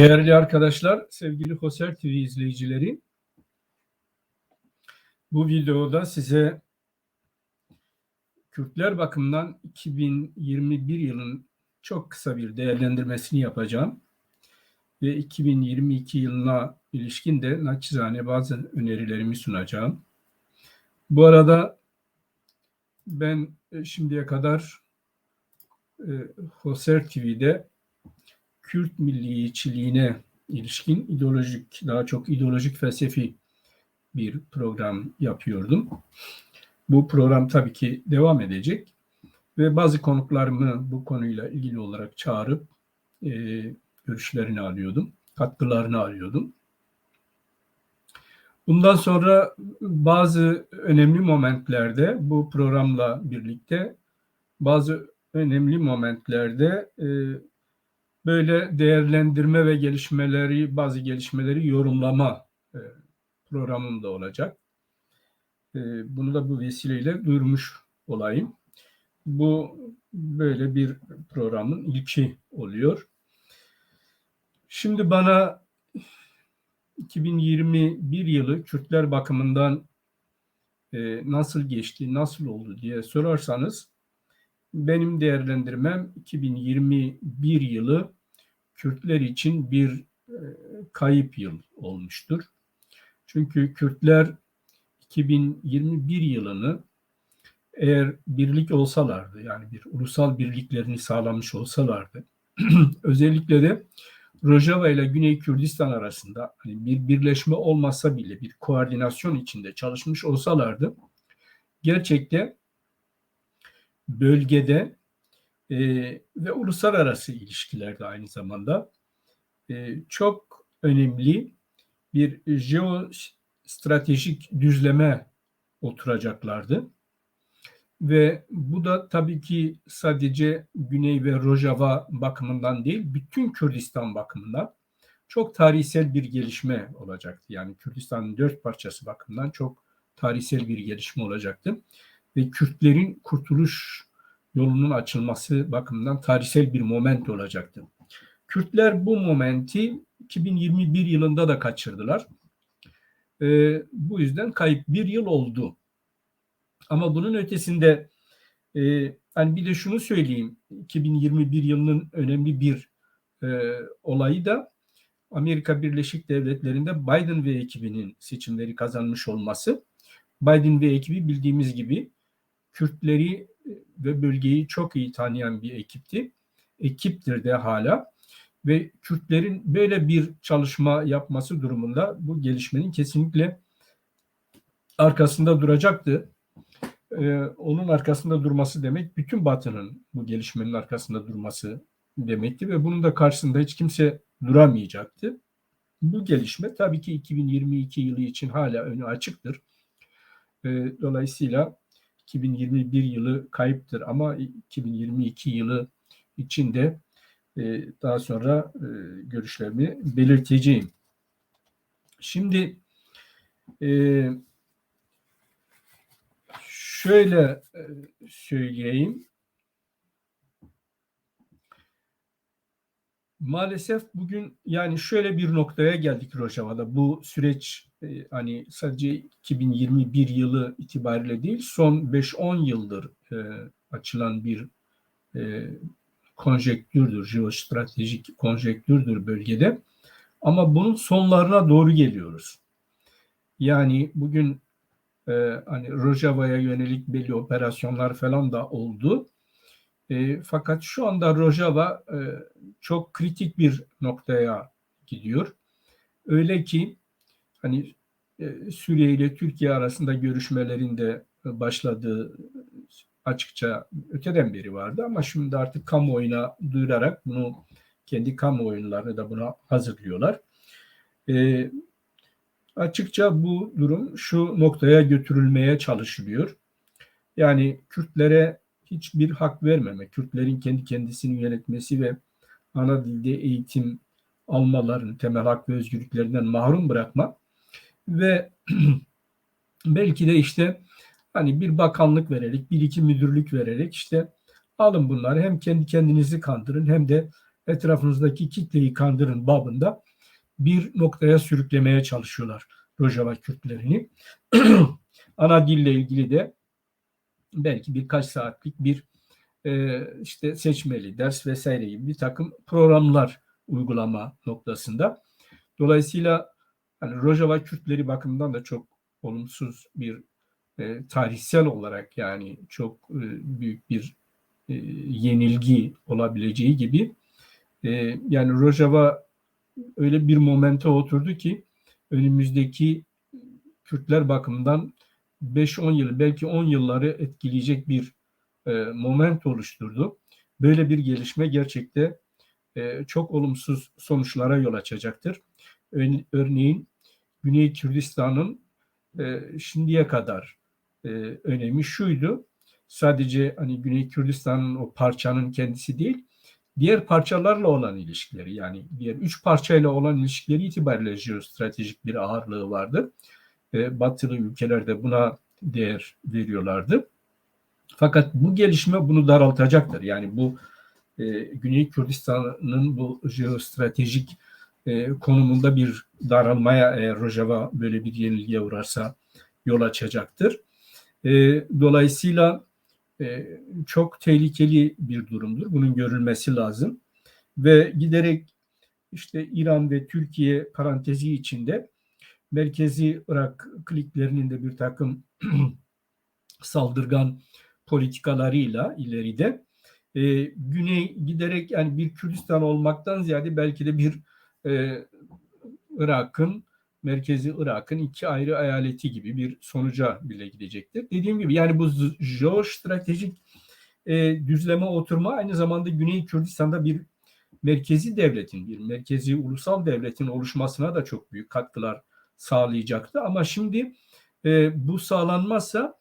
Değerli arkadaşlar, sevgili Hoser TV izleyicileri, bu videoda size Kürtler bakımından 2021 yılın çok kısa bir değerlendirmesini yapacağım. Ve 2022 yılına ilişkin de naçizane bazı önerilerimi sunacağım. Bu arada ben şimdiye kadar e, Hoser TV'de Kürt milliyetçiliğine ilişkin ideolojik, daha çok ideolojik felsefi bir program yapıyordum. Bu program tabii ki devam edecek ve bazı konuklarımı bu konuyla ilgili olarak çağırıp e, görüşlerini alıyordum, katkılarını alıyordum. Bundan sonra bazı önemli momentlerde bu programla birlikte bazı önemli momentlerde e, böyle değerlendirme ve gelişmeleri, bazı gelişmeleri yorumlama e, programım da olacak. E, bunu da bu vesileyle duyurmuş olayım. Bu böyle bir programın ilki oluyor. Şimdi bana 2021 yılı Kürtler bakımından e, nasıl geçti, nasıl oldu diye sorarsanız benim değerlendirmem 2021 yılı Kürtler için bir e, kayıp yıl olmuştur. Çünkü Kürtler 2021 yılını eğer birlik olsalardı yani bir ulusal birliklerini sağlamış olsalardı özellikle de Rojava ile Güney Kürdistan arasında hani bir birleşme olmasa bile bir koordinasyon içinde çalışmış olsalardı gerçekten bölgede e, ve uluslararası ilişkilerde aynı zamanda e, çok önemli bir jeostratejik düzleme oturacaklardı. Ve bu da tabii ki sadece Güney ve Rojava bakımından değil, bütün Kürdistan bakımından çok tarihsel bir gelişme olacaktı. Yani Kürdistan'ın dört parçası bakımından çok tarihsel bir gelişme olacaktı ve Kürtlerin kurtuluş yolunun açılması bakımından tarihsel bir moment olacaktı. Kürtler bu momenti 2021 yılında da kaçırdılar. Ee, bu yüzden kayıp bir yıl oldu. Ama bunun ötesinde e, hani bir de şunu söyleyeyim. 2021 yılının önemli bir e, olayı da Amerika Birleşik Devletleri'nde Biden ve ekibinin seçimleri kazanmış olması. Biden ve ekibi bildiğimiz gibi Kürtleri e, ve bölgeyi çok iyi tanıyan bir ekipti. Ekiptir de hala ve Kürtlerin böyle bir çalışma yapması durumunda bu gelişmenin kesinlikle arkasında duracaktı. Ee, onun arkasında durması demek bütün Batı'nın bu gelişmenin arkasında durması demekti ve bunun da karşısında hiç kimse duramayacaktı. Bu gelişme tabii ki 2022 yılı için hala önü açıktır. Ee, dolayısıyla 2021 yılı kayıptır ama 2022 yılı içinde e, daha sonra e, görüşlerimi belirteceğim. Şimdi e, şöyle söyleyeyim. Maalesef bugün yani şöyle bir noktaya geldik Rojava'da. Bu süreç e, hani sadece 2021 yılı itibariyle değil son 5-10 yıldır e, açılan bir e, konjektürdür, jeostratejik konjektürdür bölgede. Ama bunun sonlarına doğru geliyoruz. Yani bugün e, hani Rojava'ya yönelik belli operasyonlar falan da oldu. E, fakat şu anda Rojava e, çok kritik bir noktaya gidiyor. Öyle ki hani e, Suriye ile Türkiye arasında görüşmelerinde başladığı açıkça öteden beri vardı ama şimdi artık kamuoyuna duyurarak bunu kendi kamuoyunlarını da buna hazırlıyorlar. E, açıkça bu durum şu noktaya götürülmeye çalışılıyor. Yani Kürtlere hiçbir hak vermeme, Kürtlerin kendi kendisini yönetmesi ve ana dilde eğitim almalarını, temel hak ve özgürlüklerinden mahrum bırakma ve belki de işte hani bir bakanlık vererek, bir iki müdürlük vererek işte alın bunları hem kendi kendinizi kandırın hem de etrafınızdaki kitleyi kandırın babında bir noktaya sürüklemeye çalışıyorlar Rojava Kürtlerini. Ana dille ilgili de belki birkaç saatlik bir e, işte seçmeli ders vesaire gibi bir takım programlar uygulama noktasında. Dolayısıyla hani Rojava Kürtleri bakımından da çok olumsuz bir e, tarihsel olarak yani çok e, büyük bir e, yenilgi olabileceği gibi e, yani Rojava öyle bir momente oturdu ki önümüzdeki Kürtler bakımından 5-10 yıl belki 10 yılları etkileyecek bir e, moment oluşturdu. Böyle bir gelişme gerçekte e, çok olumsuz sonuçlara yol açacaktır. Örneğin Güney Kürdistan'ın e, şimdiye kadar e, önemi şuydu. Sadece hani Güney Kürdistan'ın o parçanın kendisi değil, diğer parçalarla olan ilişkileri yani diğer üç parçayla olan ilişkileri itibariyle jeostratejik bir ağırlığı vardı. Batılı ülkelerde buna değer veriyorlardı. Fakat bu gelişme bunu daraltacaktır. Yani bu e, Güney Kürdistan'ın bu jeostratejik e, konumunda bir daralmaya eğer Rojava böyle bir yenilgiye uğrarsa yol açacaktır. E, dolayısıyla e, çok tehlikeli bir durumdur. Bunun görülmesi lazım. Ve giderek işte İran ve Türkiye parantezi içinde merkezi Irak kliklerinin de bir takım saldırgan politikalarıyla ileride e, güney giderek yani bir Kürdistan olmaktan ziyade belki de bir e, Irak'ın merkezi Irak'ın iki ayrı eyaleti gibi bir sonuca bile gidecektir. Dediğim gibi yani bu jeostratejik e, düzleme oturma aynı zamanda Güney Kürdistan'da bir merkezi devletin, bir merkezi ulusal devletin oluşmasına da çok büyük katkılar sağlayacaktı. Ama şimdi e, bu sağlanmazsa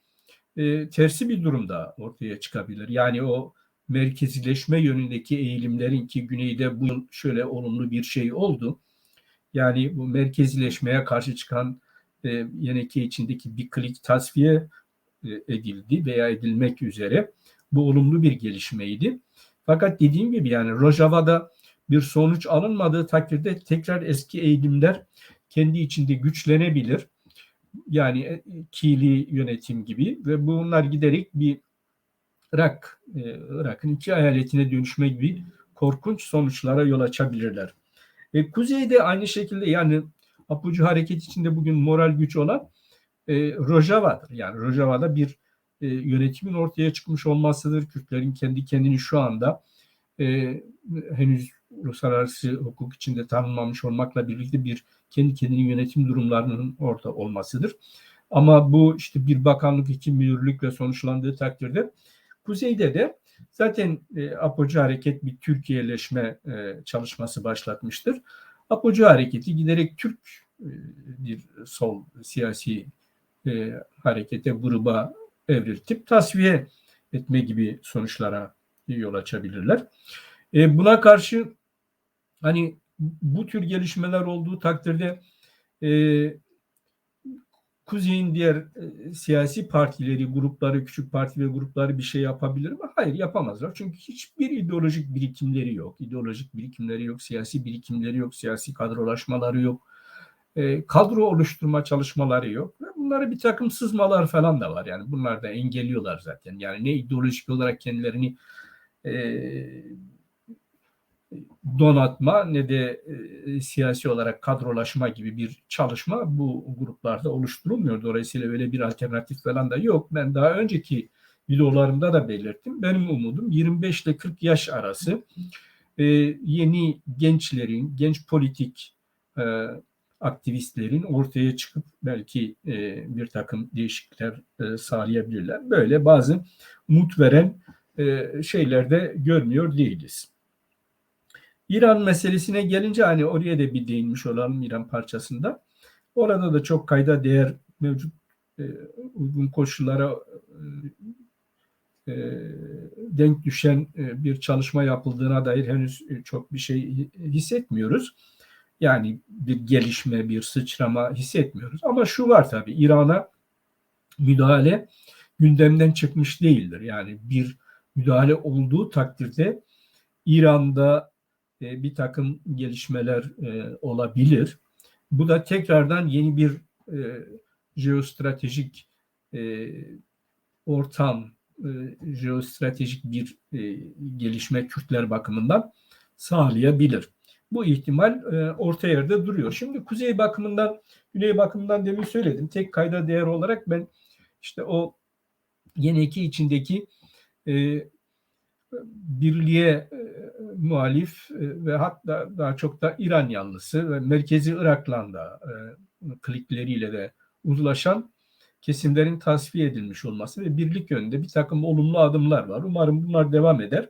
e, tersi bir durumda ortaya çıkabilir. Yani o merkezileşme yönündeki eğilimlerin ki güneyde bu şöyle olumlu bir şey oldu. Yani bu merkezileşmeye karşı çıkan e, Yeneke içindeki bir klik tasfiye e, edildi veya edilmek üzere. Bu olumlu bir gelişmeydi. Fakat dediğim gibi yani Rojava'da bir sonuç alınmadığı takdirde tekrar eski eğilimler kendi içinde güçlenebilir. Yani e, Kili yönetim gibi ve bunlar giderek bir Irak, e, Irak'ın iki eyaletine dönüşme gibi korkunç sonuçlara yol açabilirler. E, kuzeyde aynı şekilde yani Apucu hareket içinde bugün moral güç olan e, Rojava'dır. Yani Rojava'da bir e, yönetimin ortaya çıkmış olmasıdır. Kürtlerin kendi kendini şu anda e, henüz uluslararası hukuk içinde tanınmamış olmakla birlikte bir kendi kendini yönetim durumlarının orada olmasıdır. Ama bu işte bir bakanlık iki müdürlükle sonuçlandığı takdirde kuzeyde de zaten e, Apocu Hareket bir Türkiye'leşme e, çalışması başlatmıştır. Apocu Hareketi giderek Türk e, bir sol siyasi e, harekete, gruba evriltip tasfiye etme gibi sonuçlara yol açabilirler. E, buna karşı hani bu tür gelişmeler olduğu takdirde e, Kuzey'in diğer e, siyasi partileri, grupları, küçük parti ve grupları bir şey yapabilir mi? Hayır yapamazlar. Çünkü hiçbir ideolojik birikimleri yok. İdeolojik birikimleri yok, siyasi birikimleri yok, siyasi kadrolaşmaları yok. E, kadro oluşturma çalışmaları yok. Ve bunlara bir takım sızmalar falan da var. Yani bunlar da engelliyorlar zaten. Yani ne ideolojik olarak kendilerini e, donatma ne de e, siyasi olarak kadrolaşma gibi bir çalışma bu gruplarda oluşturulmuyor. Dolayısıyla öyle bir alternatif falan da yok. Ben daha önceki videolarımda da belirttim. Benim umudum 25 ile 40 yaş arası e, yeni gençlerin, genç politik e, aktivistlerin ortaya çıkıp belki bir takım değişiklikler e, sağlayabilirler. Böyle bazı umut veren e, şeyler de görmüyor değiliz. İran meselesine gelince hani oraya da bir değinmiş olalım İran parçasında. Orada da çok kayda değer mevcut e, uygun koşullara e, e, denk düşen e, bir çalışma yapıldığına dair henüz e, çok bir şey hissetmiyoruz. Yani bir gelişme, bir sıçrama hissetmiyoruz. Ama şu var tabii İran'a müdahale gündemden çıkmış değildir. Yani bir müdahale olduğu takdirde İran'da e, bir takım gelişmeler e, olabilir. Bu da tekrardan yeni bir e, jeostratejik e, ortam, e, jeostratejik bir gelişme Kürtler bakımından sağlayabilir. Bu ihtimal orta yerde duruyor. Şimdi kuzey bakımından, güney bakımından demin söyledim. Tek kayda değer olarak ben işte o yeni iki içindeki e, birliğe e, muhalif e, ve hatta daha çok da İran yanlısı ve merkezi Irak'la da e, klikleriyle de uzlaşan kesimlerin tasfiye edilmiş olması ve birlik yönünde bir takım olumlu adımlar var. Umarım bunlar devam eder.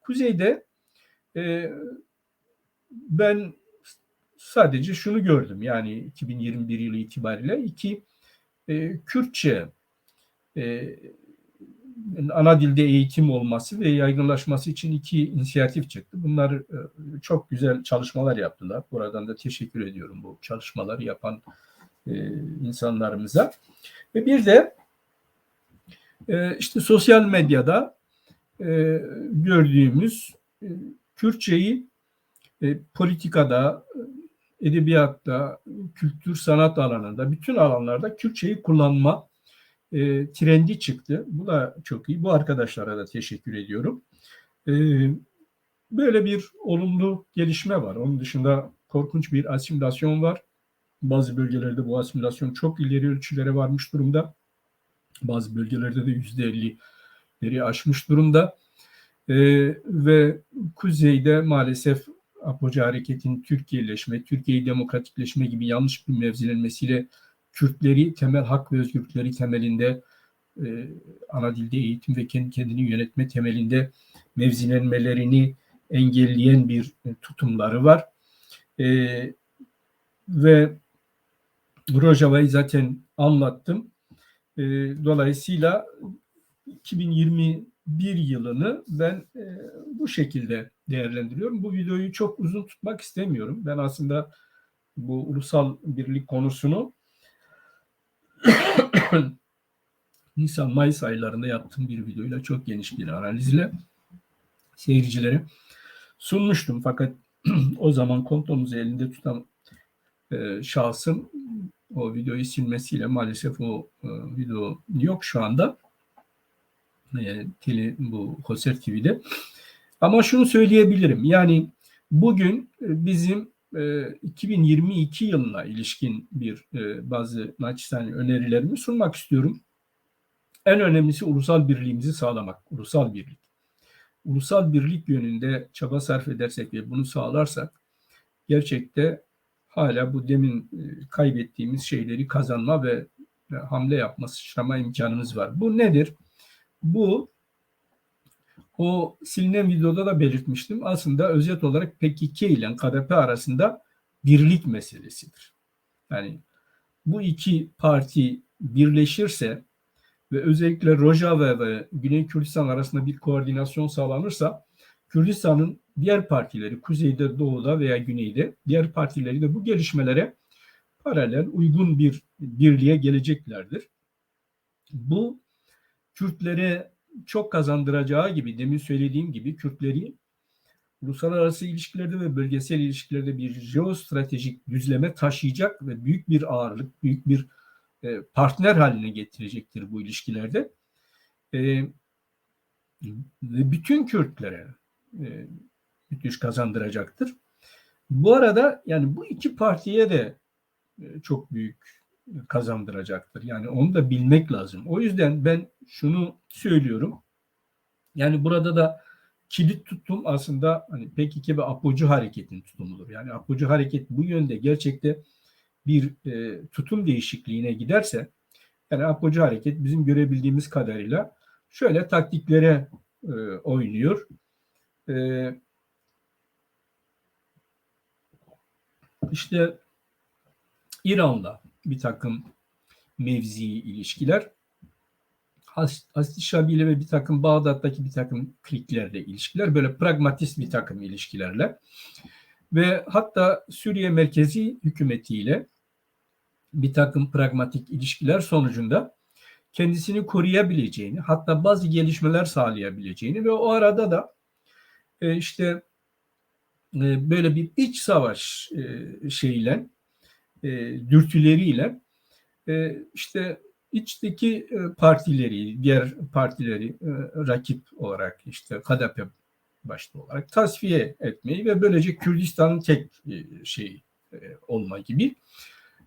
Kuzeyde e, ben sadece şunu gördüm yani 2021 yılı itibariyle iki e, Kürtçe e, ana dilde eğitim olması ve yaygınlaşması için iki inisiyatif çıktı. Bunlar e, çok güzel çalışmalar yaptılar. Buradan da teşekkür ediyorum bu çalışmaları yapan e, insanlarımıza. Ve bir de e, işte sosyal medyada gördüğümüz Kürtçeyi politikada, edebiyatta, kültür sanat alanında, bütün alanlarda Kürtçeyi kullanma e, trendi çıktı. Bu da çok iyi. Bu arkadaşlara da teşekkür ediyorum. E, böyle bir olumlu gelişme var. Onun dışında korkunç bir asimilasyon var. Bazı bölgelerde bu asimilasyon çok ileri ölçülere varmış durumda. Bazı bölgelerde de yüzde ellileri aşmış durumda. E, ve kuzeyde maalesef Apoca hareketin Türkiye'leşme, Türkiye'yi demokratikleşme gibi yanlış bir mevzilenmesiyle Kürtleri temel hak ve özgürlükleri temelinde e, ana dilde eğitim ve kendi kendini yönetme temelinde mevzilenmelerini engelleyen bir e, tutumları var. E, ve Rojava'yı zaten anlattım. E, dolayısıyla 2021 yılını ben e, bu şekilde değerlendiriyorum. Bu videoyu çok uzun tutmak istemiyorum. Ben aslında bu ulusal birlik konusunu Nisan-Mayıs aylarında yaptığım bir videoyla çok geniş bir analizle seyircilere sunmuştum. Fakat o zaman kontrolümüzü elinde tutan e, şahsın o videoyu silmesiyle maalesef o e, video yok şu anda. E, tele, bu Hoser TV'de. Ama şunu söyleyebilirim. Yani bugün e, bizim 2022 ee, yılına ilişkin bir e, bazı naçizane önerilerimi sunmak istiyorum. En önemlisi ulusal birliğimizi sağlamak, ulusal birlik. Ulusal birlik yönünde çaba sarf edersek ve bunu sağlarsak gerçekte hala bu demin e, kaybettiğimiz şeyleri kazanma ve hamle yapma, sıçrama imkanımız var. Bu nedir? Bu o silinen videoda da belirtmiştim. Aslında özet olarak PKK ile KDP arasında birlik meselesidir. Yani bu iki parti birleşirse ve özellikle Rojava ve Güney Kürdistan arasında bir koordinasyon sağlanırsa Kürdistan'ın diğer partileri kuzeyde, doğuda veya güneyde diğer partileri de bu gelişmelere paralel uygun bir birliğe geleceklerdir. Bu Kürtlere çok kazandıracağı gibi demin söylediğim gibi Kürtleri uluslararası ilişkilerde ve bölgesel ilişkilerde bir jeostratejik düzleme taşıyacak ve büyük bir ağırlık, büyük bir e, partner haline getirecektir bu ilişkilerde. E, bütün Kürtlere e, müthiş kazandıracaktır. Bu arada yani bu iki partiye de e, çok büyük kazandıracaktır. Yani onu da bilmek lazım. O yüzden ben şunu söylüyorum. Yani burada da kilit tutum aslında hani PKK ve Apocu hareketin tutumudur. Yani Apocu hareket bu yönde gerçekte bir e, tutum değişikliğine giderse yani Apocu hareket bizim görebildiğimiz kadarıyla şöyle taktiklere e, oynuyor. E, işte İran'la bir takım mevzi ilişkiler. Hasri Şabi ve bir takım Bağdat'taki bir takım kliklerle ilişkiler. Böyle pragmatist bir takım ilişkilerle. Ve hatta Suriye merkezi hükümetiyle bir takım pragmatik ilişkiler sonucunda kendisini koruyabileceğini, hatta bazı gelişmeler sağlayabileceğini ve o arada da e, işte e, böyle bir iç savaş e, şeyle e, dürtüleriyle e, işte içteki e, partileri, diğer partileri e, rakip olarak işte KDP başta olarak tasfiye etmeyi ve böylece Kürdistan'ın tek e, şeyi e, olma gibi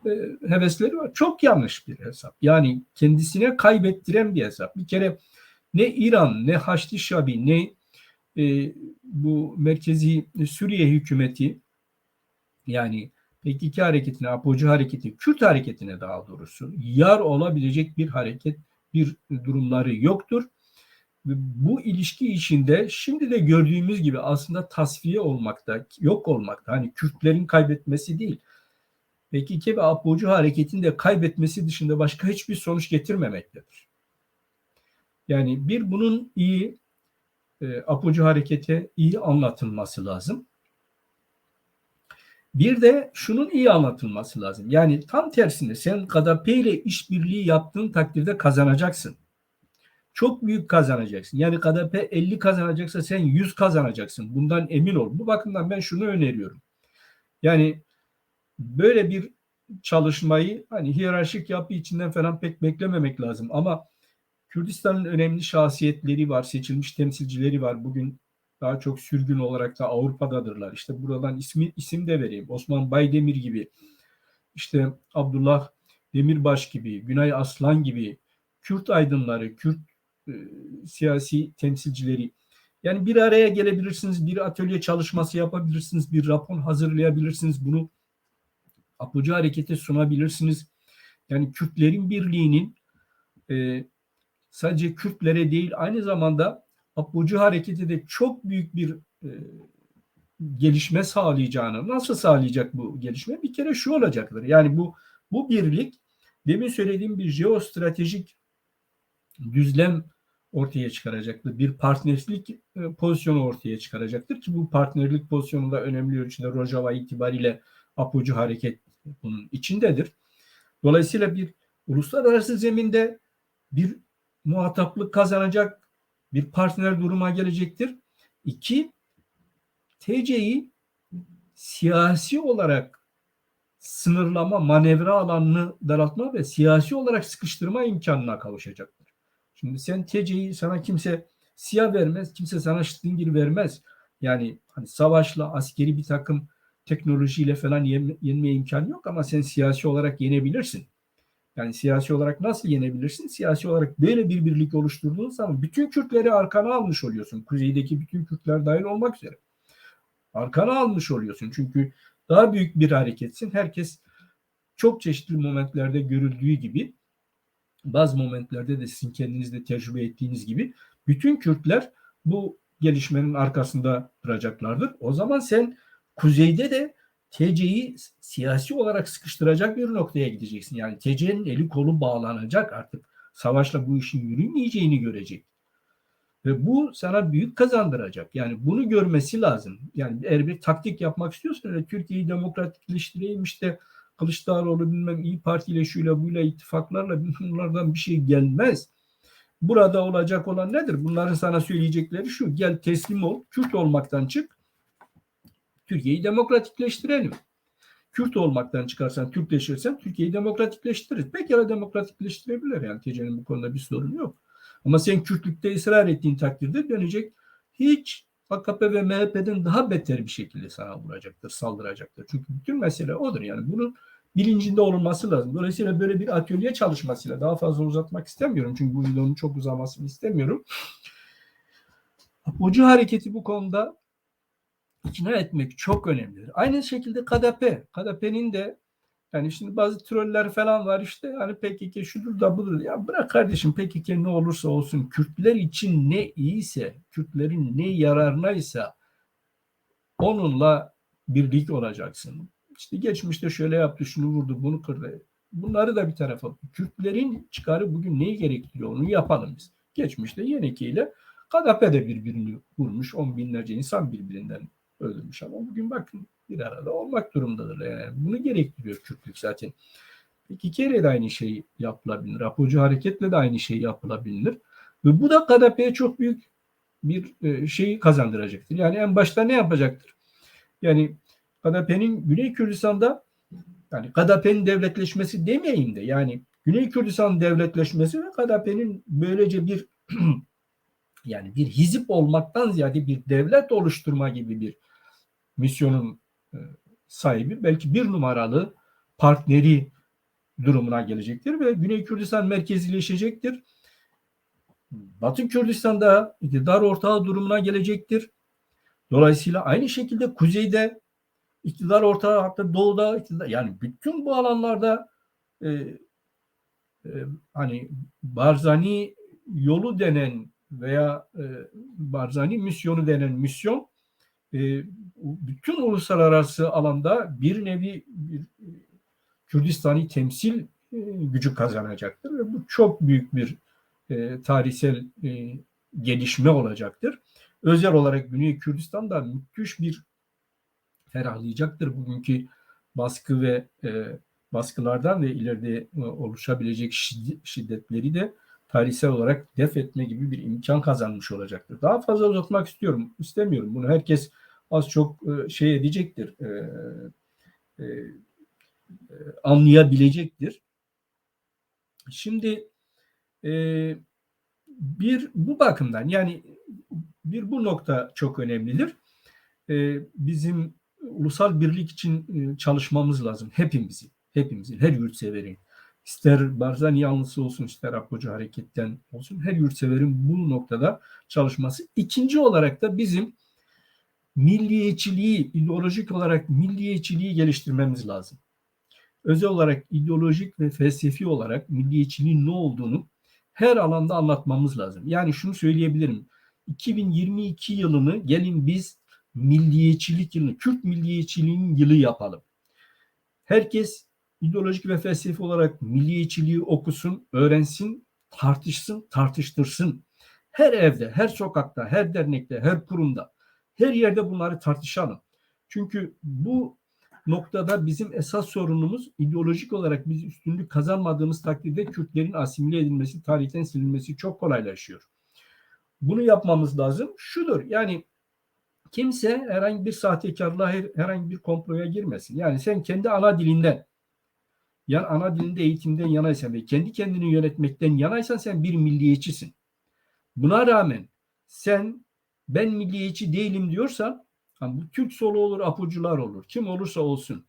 e, hevesleri var. Çok yanlış bir hesap. Yani kendisine kaybettiren bir hesap. Bir kere ne İran, ne Haçlı Şabi, ne e, bu merkezi Suriye hükümeti yani PKK hareketine, Apocu hareketi, Kürt hareketine daha doğrusu yar olabilecek bir hareket, bir durumları yoktur. Bu ilişki içinde şimdi de gördüğümüz gibi aslında tasfiye olmakta, yok olmakta. Hani Kürtlerin kaybetmesi değil. PKK ve Apocu hareketinde de kaybetmesi dışında başka hiçbir sonuç getirmemektedir. Yani bir bunun iyi e, Apocu harekete iyi anlatılması lazım. Bir de şunun iyi anlatılması lazım. Yani tam tersine sen KDP ile işbirliği yaptığın takdirde kazanacaksın. Çok büyük kazanacaksın. Yani KDP 50 kazanacaksa sen 100 kazanacaksın. Bundan emin ol. Bu bakımdan ben şunu öneriyorum. Yani böyle bir çalışmayı hani hiyerarşik yapı içinden falan pek beklememek lazım. Ama Kürdistan'ın önemli şahsiyetleri var, seçilmiş temsilcileri var. Bugün daha çok sürgün olarak da Avrupa'dadırlar. İşte buradan ismi isim de vereyim. Osman Baydemir gibi, işte Abdullah Demirbaş gibi, Günay Aslan gibi Kürt aydınları, Kürt e, siyasi temsilcileri. Yani bir araya gelebilirsiniz, bir atölye çalışması yapabilirsiniz, bir rapor hazırlayabilirsiniz. Bunu Apucu harekete sunabilirsiniz. Yani Kürtlerin birliğinin e, sadece Kürtlere değil aynı zamanda Apocu hareketi de çok büyük bir e, gelişme sağlayacağını nasıl sağlayacak bu gelişme? Bir kere şu olacaktır. Yani bu bu birlik demin söylediğim bir jeostratejik düzlem ortaya çıkaracaktır. Bir partnerlik e, pozisyonu ortaya çıkaracaktır ki bu partnerlik pozisyonu da önemli ölçüde Rojava itibariyle Apocu hareket bunun içindedir. Dolayısıyla bir uluslararası zeminde bir muhataplık kazanacak bir partner duruma gelecektir. İki, TC'yi siyasi olarak sınırlama, manevra alanını daraltma ve siyasi olarak sıkıştırma imkanına kavuşacaktır. Şimdi sen TC'yi sana kimse siyah vermez, kimse sana Stingir vermez. Yani hani savaşla, askeri bir takım teknolojiyle falan yenmeye imkan yok ama sen siyasi olarak yenebilirsin. Yani siyasi olarak nasıl yenebilirsin? Siyasi olarak böyle bir birlik oluşturduğun zaman bütün Kürtleri arkana almış oluyorsun. Kuzeydeki bütün Kürtler dahil olmak üzere. Arkana almış oluyorsun. Çünkü daha büyük bir hareketsin. Herkes çok çeşitli momentlerde görüldüğü gibi bazı momentlerde de sizin kendinizde tecrübe ettiğiniz gibi bütün Kürtler bu gelişmenin arkasında duracaklardır. O zaman sen kuzeyde de TC'yi siyasi olarak sıkıştıracak bir noktaya gideceksin. Yani TC'nin eli kolu bağlanacak artık. Savaşla bu işin yürümeyeceğini görecek. Ve bu sana büyük kazandıracak. Yani bunu görmesi lazım. Yani eğer bir taktik yapmak istiyorsan öyle Türkiye'yi demokratikleştireyim işte Kılıçdaroğlu bilmem İyi Parti ile şuyla buyla ittifaklarla bunlardan bir şey gelmez. Burada olacak olan nedir? Bunların sana söyleyecekleri şu. Gel teslim ol. Kürt olmaktan çık. Türkiye'yi demokratikleştirelim. Kürt olmaktan çıkarsan, Türkleşirsen Türkiye'yi demokratikleştiririz. Pekala demokratikleştirebilir yani TC'nin bu konuda bir sorun yok. Ama sen Kürtlükte ısrar ettiğin takdirde dönecek hiç AKP ve MHP'den daha beter bir şekilde sana vuracaktır, saldıracaktır. Çünkü bütün mesele odur yani. Bunun bilincinde olunması lazım. Dolayısıyla böyle bir atölye çalışmasıyla daha fazla uzatmak istemiyorum. Çünkü bu videonun çok uzamasını istemiyorum. Hoca hareketi bu konuda ikna etmek çok önemlidir. Aynı şekilde KDP. KDP'nin de yani şimdi bazı troller falan var işte hani PKK şudur da budur. Ya bırak kardeşim PKK ne olursa olsun Kürtler için ne iyiyse, Kürtlerin ne yararınaysa onunla birlik olacaksın. İşte geçmişte şöyle yaptı, şunu vurdu, bunu kırdı. Bunları da bir tarafa. Kürtlerin çıkarı bugün neyi gerektiriyor onu yapalım biz. Geçmişte Yeneki'yle KDP de birbirini vurmuş. On binlerce insan birbirinden öldürmüş ama bugün bakın bir arada olmak durumundadır. Yani bunu gerektiriyor Kürtlük zaten. İki de aynı şey yapılabilir. Rapocu hareketle de aynı şey yapılabilir. Ve bu da KDP'ye çok büyük bir e, şey kazandıracaktır. Yani en başta ne yapacaktır? Yani KDP'nin Güney Kürdistan'da yani KDP'nin devletleşmesi demeyeyim de yani Güney Kürdistan devletleşmesi ve KDP'nin böylece bir yani bir hizip olmaktan ziyade bir devlet oluşturma gibi bir misyonun e, sahibi belki bir numaralı partneri durumuna gelecektir ve Güney Kürdistan merkezileşecektir. Batı Kürdistan'da iktidar ortağı durumuna gelecektir. Dolayısıyla aynı şekilde kuzeyde iktidar ortağı hatta doğuda iktidar yani bütün bu alanlarda e, e, hani Barzani yolu denen veya e, Barzani misyonu denen misyon e, bütün uluslararası alanda bir nevi bir, Kürdistan'ı temsil e, gücü kazanacaktır ve bu çok büyük bir e, tarihsel e, gelişme olacaktır. Özel olarak Güney Kürdistan'da müthiş bir ferahlayacaktır bugünkü baskı ve e, baskılardan ve ileride e, oluşabilecek şiddetleri de tarihsel olarak def etme gibi bir imkan kazanmış olacaktır. Daha fazla uzatmak istiyorum, istemiyorum. Bunu herkes az çok e, şey edecektir, e, e, anlayabilecektir. Şimdi bir bu bakımdan yani bir bu nokta çok önemlidir. Bizim ulusal birlik için çalışmamız lazım hepimizin, hepimizin, her yurtseverin. İster Barzani yanlısı olsun, ister Apocu Hareket'ten olsun, her yurtseverin bu noktada çalışması. İkinci olarak da bizim milliyetçiliği, ideolojik olarak milliyetçiliği geliştirmemiz lazım. Özel olarak ideolojik ve felsefi olarak milliyetçiliğin ne olduğunu her alanda anlatmamız lazım. Yani şunu söyleyebilirim. 2022 yılını gelin biz milliyetçilik yılı, Kürt milliyetçiliğinin yılı yapalım. Herkes ideolojik ve felsefi olarak milliyetçiliği okusun, öğrensin, tartışsın, tartıştırsın. Her evde, her sokakta, her dernekte, her kurumda, her yerde bunları tartışalım. Çünkü bu noktada bizim esas sorunumuz ideolojik olarak biz üstünlük kazanmadığımız takdirde Kürtlerin asimile edilmesi, tarihten silinmesi çok kolaylaşıyor. Bunu yapmamız lazım. Şudur yani kimse herhangi bir sahtekarlığa, herhangi bir komploya girmesin. Yani sen kendi ana dilinden, yani ana dilinde eğitimden yanaysan ve kendi kendini yönetmekten yanaysan sen bir milliyetçisin. Buna rağmen sen ben milliyetçi değilim diyorsan yani bu Türk solu olur, apucular olur. Kim olursa olsun.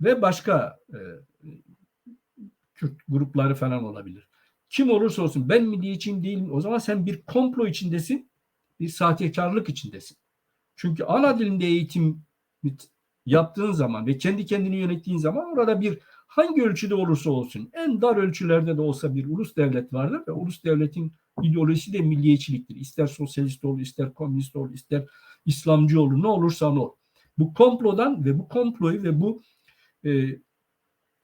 Ve başka e, Kürt grupları falan olabilir. Kim olursa olsun ben milliyetçiyim değilim. O zaman sen bir komplo içindesin. Bir sahtekarlık içindesin. Çünkü ana dilinde eğitim yaptığın zaman ve kendi kendini yönettiğin zaman orada bir hangi ölçüde olursa olsun en dar ölçülerde de olsa bir ulus devlet vardır ve ulus devletin ideolojisi de milliyetçiliktir. İster sosyalist ol, ister komünist ol, ister İslamcı ol, ne olursan ol. Bu komplodan ve bu komployu ve bu e,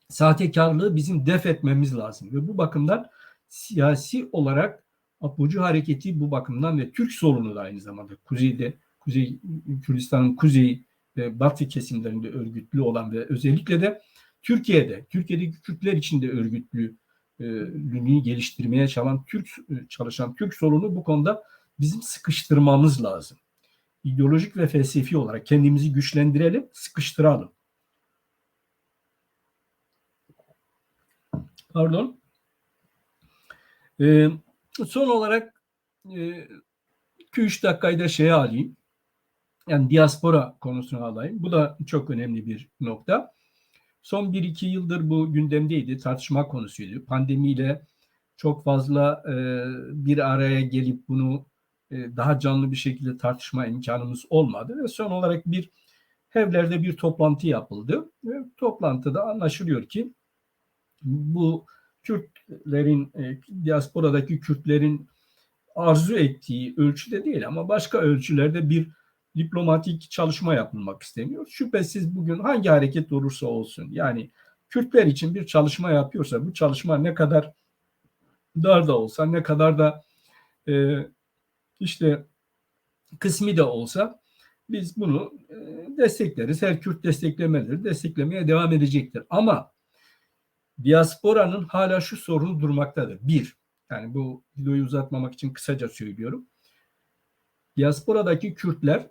sahtekarlığı bizim def etmemiz lazım. Ve bu bakımdan siyasi olarak Apocu hareketi bu bakımdan ve Türk sorunu da aynı zamanda kuzeyde Kuzey Kürdistan'ın kuzey ve batı kesimlerinde örgütlü olan ve özellikle de Türkiye'de, Türkiye'deki Kürtler için de örgütlülüğünü geliştirmeye çalışan Türk çalışan Türk sorunu bu konuda bizim sıkıştırmamız lazım. İdeolojik ve felsefi olarak kendimizi güçlendirelim, sıkıştıralım. Pardon. Ee, son olarak e, 2-3 dakikayı da şeye alayım yani diaspora konusunu alayım. Bu da çok önemli bir nokta. Son 1-2 yıldır bu gündemdeydi, tartışma konusuydu. Pandemiyle çok fazla e, bir araya gelip bunu e, daha canlı bir şekilde tartışma imkanımız olmadı ve son olarak bir evlerde bir toplantı yapıldı. Ve toplantıda anlaşılıyor ki bu Kürtlerin, e, diasporadaki Kürtlerin arzu ettiği ölçüde değil ama başka ölçülerde bir diplomatik çalışma yapılmak isteniyor. Şüphesiz bugün hangi hareket olursa olsun yani Kürtler için bir çalışma yapıyorsa bu çalışma ne kadar dar da olsa ne kadar da e, işte kısmi de olsa biz bunu e, destekleriz. Her Kürt desteklemelidir. Desteklemeye devam edecektir. Ama diasporanın hala şu sorunu durmaktadır. Bir, yani bu videoyu uzatmamak için kısaca söylüyorum. Diasporadaki Kürtler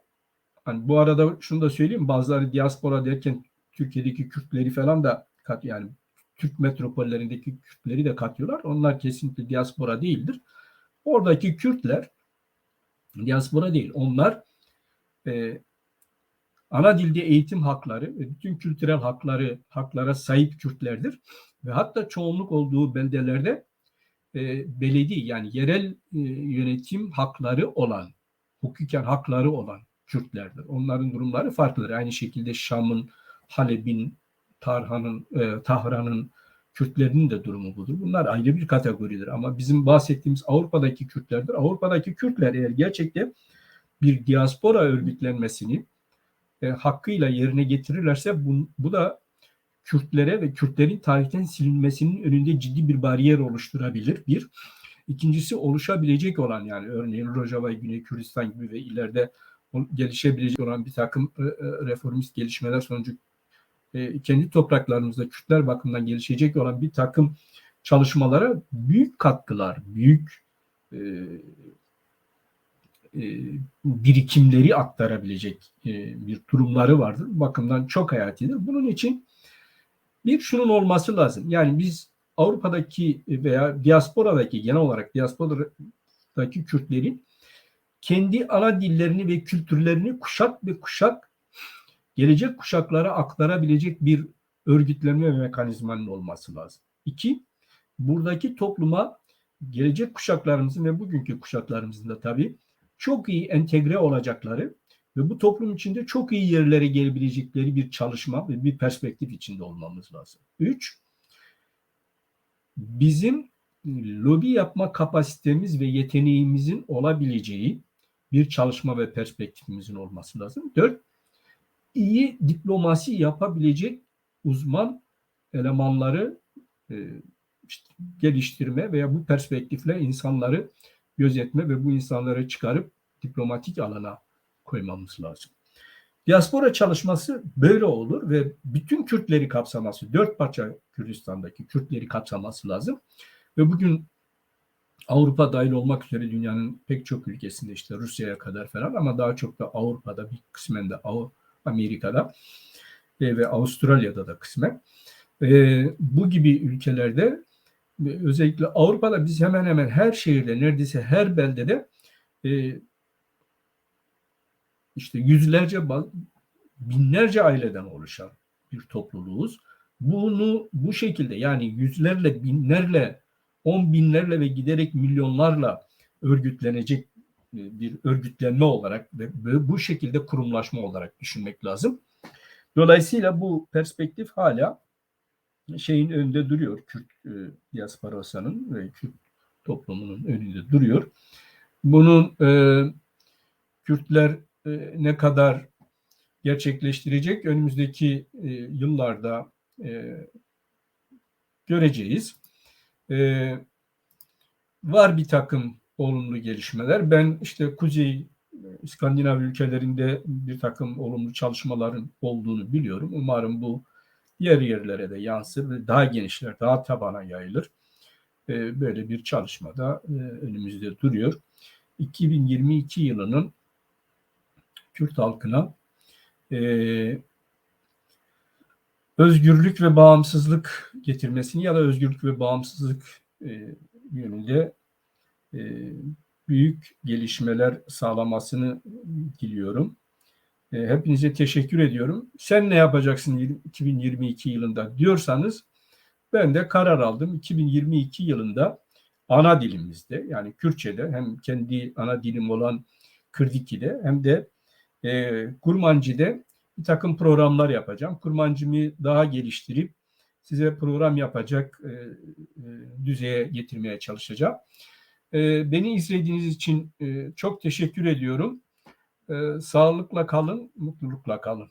hani bu arada şunu da söyleyeyim bazıları diaspora derken Türkiye'deki Kürtleri falan da kat yani Türk metropollerindeki Kürtleri de katıyorlar. Onlar kesinlikle diaspora değildir. Oradaki Kürtler diaspora değil. Onlar e, ana dilde eğitim hakları ve bütün kültürel hakları haklara sahip Kürtlerdir. Ve hatta çoğunluk olduğu beldelerde e, belediye yani yerel e, yönetim hakları olan, hukuken hakları olan Kürtlerdir. Onların durumları farklıdır. Aynı şekilde Şam'ın, Halep'in, Tarhan'ın, e, Tahran'ın Kürtlerinin de durumu budur. Bunlar ayrı bir kategoridir. Ama bizim bahsettiğimiz Avrupa'daki Kürtlerdir. Avrupa'daki Kürtler eğer gerçekten bir diaspora örgütlenmesini e, hakkıyla yerine getirirlerse bu, bu da Kürtlere ve Kürtlerin tarihten silinmesinin önünde ciddi bir bariyer oluşturabilir. Bir. İkincisi oluşabilecek olan yani örneğin Rojava, Güney Kürdistan gibi ve ileride gelişebilecek olan bir takım e, e, reformist gelişmeler sonucu e, kendi topraklarımızda Kürtler bakımından gelişecek olan bir takım çalışmalara büyük katkılar, büyük birikimleri aktarabilecek bir durumları vardır. Bu bakımdan çok hayatidir. Bunun için bir şunun olması lazım. Yani biz Avrupa'daki veya diasporadaki genel olarak diasporadaki Kürtlerin kendi ana dillerini ve kültürlerini kuşak ve kuşak gelecek kuşaklara aktarabilecek bir örgütlenme mekanizmanın olması lazım. İki, buradaki topluma gelecek kuşaklarımızın ve bugünkü kuşaklarımızın da tabii çok iyi entegre olacakları ve bu toplum içinde çok iyi yerlere gelebilecekleri bir çalışma ve bir perspektif içinde olmamız lazım. Üç, bizim lobi yapma kapasitemiz ve yeteneğimizin olabileceği bir çalışma ve perspektifimizin olması lazım. Dört, iyi diplomasi yapabilecek uzman elemanları e, işte geliştirme veya bu perspektifle insanları gözetme ve bu insanları çıkarıp diplomatik alana koymamız lazım. Diaspora çalışması böyle olur ve bütün Kürtleri kapsaması, dört parça Kürdistan'daki Kürtleri kapsaması lazım. Ve bugün Avrupa dahil olmak üzere dünyanın pek çok ülkesinde işte Rusya'ya kadar falan ama daha çok da Avrupa'da bir kısmen de Amerika'da e, ve Avustralya'da da kısmen. E, bu gibi ülkelerde özellikle Avrupa'da biz hemen hemen her şehirde neredeyse her beldede e, işte yüzlerce binlerce aileden oluşan bir topluluğuz. Bunu bu şekilde yani yüzlerle binlerle on binlerle ve giderek milyonlarla örgütlenecek e, bir örgütlenme olarak ve bu şekilde kurumlaşma olarak düşünmek lazım. Dolayısıyla bu perspektif hala şeyin önünde duruyor. Kürt e, diasporasının ve Kürt toplumunun önünde duruyor. Bunun e, Kürtler e, ne kadar gerçekleştirecek önümüzdeki e, yıllarda e, göreceğiz. E, var bir takım olumlu gelişmeler. Ben işte Kuzey İskandinav ülkelerinde bir takım olumlu çalışmaların olduğunu biliyorum. Umarım bu diğer yerlere de yansır ve daha genişler, daha tabana yayılır. E, böyle bir çalışmada e, önümüzde duruyor. 2022 yılının Kürt halkına e, özgürlük ve bağımsızlık getirmesini ya da özgürlük ve bağımsızlık e, yönünde e, büyük gelişmeler sağlamasını diliyorum. E, hepinize teşekkür ediyorum. Sen ne yapacaksın 2022 yılında diyorsanız ben de karar aldım. 2022 yılında ana dilimizde yani Kürtçe'de hem kendi ana dilim olan Kırdiki'de hem de e, Kurmancı'da bir takım programlar yapacağım. Kurmancımı daha geliştirip size program yapacak e, e, düzeye getirmeye çalışacağım. E, beni izlediğiniz için e, çok teşekkür ediyorum. E, sağlıkla kalın, mutlulukla kalın.